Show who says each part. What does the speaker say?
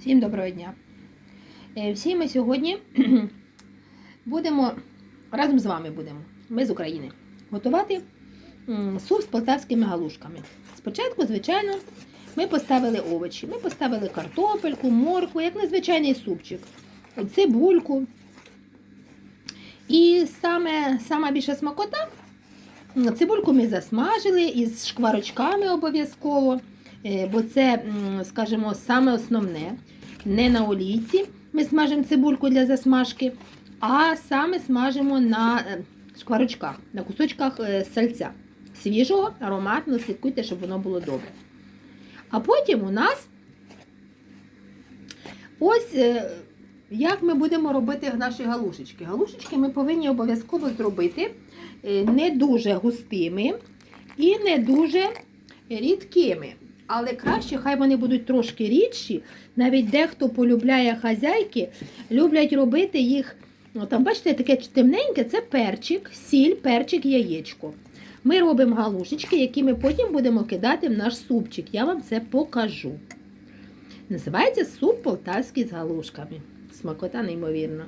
Speaker 1: Всім доброго дня. Е, Всі ми сьогодні будемо разом з вами будемо, ми з України, готувати суп з полтавськими галушками. Спочатку, звичайно, ми поставили овочі. Ми поставили картопельку, моркву, як незвичайний супчик, цибульку. І саме, сама більша смакота. Цибульку ми засмажили із шкварочками обов'язково. Е, бо це, скажімо, саме основне. Не на олійці ми смажимо цибульку для засмажки, а саме смажимо на е, шкварочках, на кусочках е, сальця. Свіжого, ароматного, слідкуйте, щоб воно було добре. А потім у нас ось як ми будемо робити наші галушечки. Галушечки ми повинні обов'язково зробити не дуже густими і не дуже рідкими. Але краще, хай вони будуть трошки рідші. Навіть дехто полюбляє хазяйки, люблять робити їх. Ну, там, бачите, таке темненьке це перчик, сіль, перчик, яєчко. Ми робимо галушечки, які ми потім будемо кидати в наш супчик. Я вам це покажу. Називається суп полтавський з галушками. Смакота неймовірна.